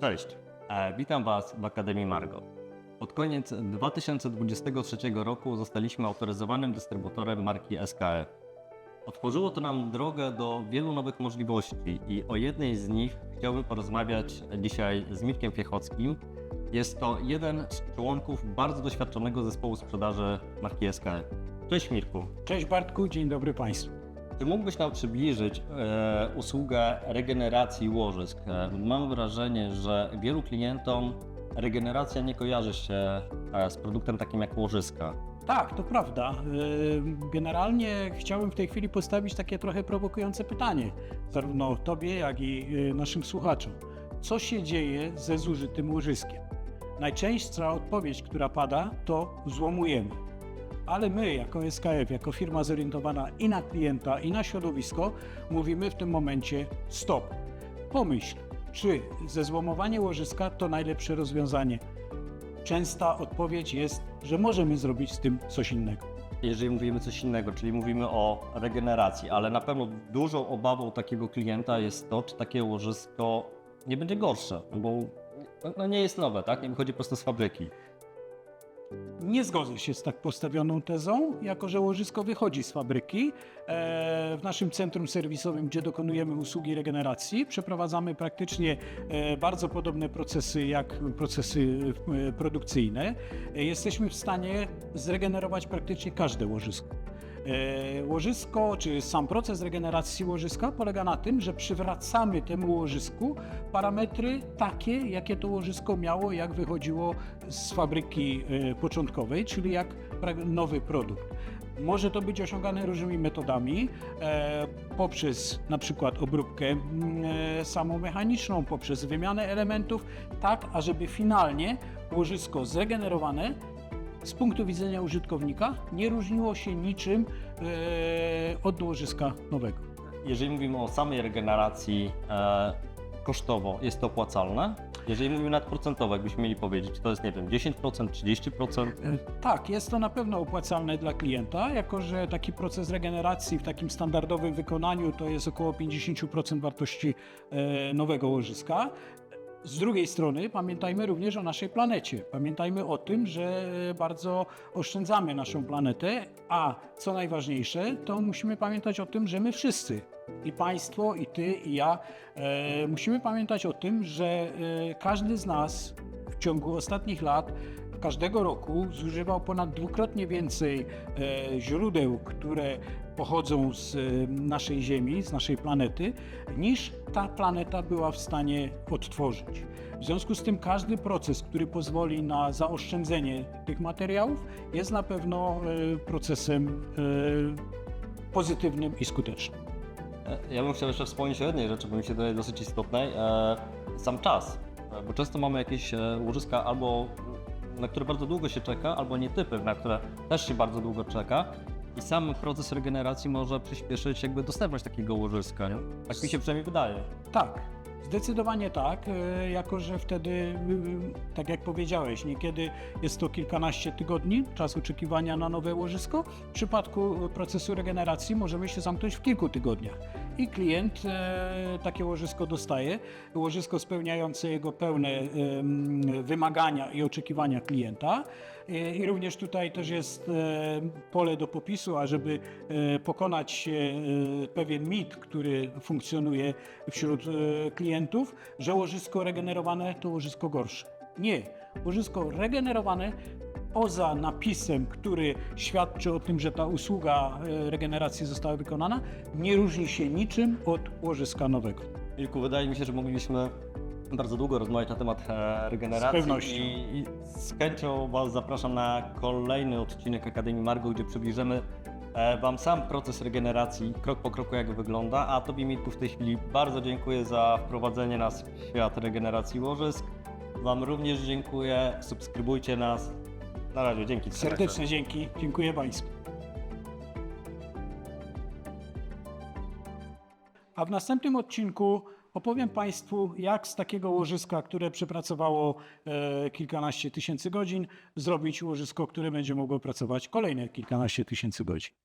Cześć, e, witam Was w Akademii Margo. Pod koniec 2023 roku zostaliśmy autoryzowanym dystrybutorem marki SKF. Otworzyło to nam drogę do wielu nowych możliwości i o jednej z nich chciałbym porozmawiać dzisiaj z Mirkiem Piechockim. Jest to jeden z członków bardzo doświadczonego zespołu sprzedaży marki SKF. Cześć Mirku. Cześć Bartku, dzień dobry Państwu. Mógłbyś nam przybliżyć e, usługę regeneracji łożysk? E, mam wrażenie, że wielu klientom regeneracja nie kojarzy się e, z produktem takim jak łożyska. Tak, to prawda. Yy, Generalnie chciałbym w tej chwili postawić takie trochę prowokujące pytanie, zarówno Tobie, jak i naszym słuchaczom. Co się dzieje ze zużytym łożyskiem? Najczęstsza odpowiedź, która pada, to złomujemy. Ale my, jako SKF, jako firma zorientowana i na klienta, i na środowisko, mówimy w tym momencie stop. Pomyśl, czy zezłomowanie łożyska to najlepsze rozwiązanie? Częsta odpowiedź jest, że możemy zrobić z tym coś innego. Jeżeli mówimy coś innego, czyli mówimy o regeneracji, ale na pewno dużą obawą takiego klienta jest to, czy takie łożysko nie będzie gorsze, bo no, no nie jest nowe, tak? Nie wychodzi prosto z fabryki. Nie zgodzę się z tak postawioną tezą, jako że łożysko wychodzi z fabryki. E, W naszym centrum serwisowym, gdzie dokonujemy usługi regeneracji, przeprowadzamy praktycznie e, bardzo podobne procesy jak procesy e, produkcyjne. Jesteśmy w stanie zregenerować praktycznie każde łożysko. E, Łożysko, czy sam proces regeneracji łożyska polega na tym, że przywracamy temu łożysku parametry takie, jakie to łożysko miało, jak wychodziło z fabryki e, początkowej, czyli jak nowy produkt. Może to być osiągane różnymi metodami, e, poprzez na przykład obróbkę e, samomechaniczną, poprzez wymianę elementów, tak ażeby finalnie łożysko zregenerowane z punktu widzenia użytkownika nie różniło się niczym e, od łożyska nowego. Jeżeli mówimy o samej regeneracji e, kosztowo, jest to opłacalne? Jeżeli mówimy nawet procentowo, jakbyśmy mieli powiedzieć, to jest, nie wiem, 10%, 30%? E, Tak, jest to na pewno opłacalne dla klienta, jako że taki proces regeneracji w takim standardowym wykonaniu to jest około 50% wartości e, nowego łożyska. Z drugiej strony pamiętajmy również o naszej planecie. Pamiętajmy o tym, że bardzo oszczędzamy naszą planetę, a co najważniejsze, to musimy pamiętać o tym, że my wszyscy, i państwo, i ty, i ja, e, musimy pamiętać o tym, że e, każdy z nas w ciągu ostatnich lat każdego roku zużywał ponad dwukrotnie więcej e, źródeł, które pochodzą z e, naszej Ziemi, z naszej planety, niż ta planeta była w stanie odtworzyć. W związku z tym każdy proces, który pozwoli na zaoszczędzenie tych materiałów, jest na pewno e, procesem pozytywnym i skutecznym. Ja bym chciał jeszcze wspomnieć o jednej rzeczy, bo mi się wydaje dosyć istotnej. Sam czas. Bo często mamy jakieś łożyska albo na które bardzo długo się czeka, albo nietypy, na które też się bardzo długo czeka. I sam proces regeneracji może przyspieszyć jakby dostępność takiego łożyska. Tak mi się przynajmniej wydaje. Tak, zdecydowanie tak, e, jako że wtedy, tak jak powiedziałeś, niekiedy jest to kilkanaście tygodni, czas oczekiwania na nowe łożysko. W przypadku procesu regeneracji możemy się zamknąć w kilku tygodniach. I klient e, takie łożysko dostaje, łożysko spełniające jego pełne wymagania i oczekiwania klienta. E, I również tutaj też jest e, pole do popisu, ażeby pokonać pewien mit, który funkcjonuje wśród klientów, że łożysko regenerowane to łożysko gorsze. Nie. Łożysko regenerowane poza napisem, który świadczy o tym, że ta usługa e, regeneracji została wykonana, nie różni się niczym od łożyska nowego. Wilku, wydaje mi się, że moglibyśmy bardzo długo rozmawiać na temat e, regeneracji. Z pewnością. I, I z chęcią Was zapraszam na kolejny odcinek Akademii Margo, gdzie przybliżymy e, Wam sam proces regeneracji, krok po kroku jak wygląda. A Tobie, Mirku, w tej chwili bardzo dziękuję za wprowadzenie nas w świat regeneracji łożysk. Wam również dziękuję. Subskrybujcie nas. Na razie, dzięki. Serdeczne dzięki. Dziękuję Państwu. A w następnym odcinku opowiem Państwu, jak z takiego łożyska, które przepracowało e, kilkanaście tysięcy godzin, zrobić łożysko, które będzie mogło pracować kolejne kilkanaście tysięcy godzin.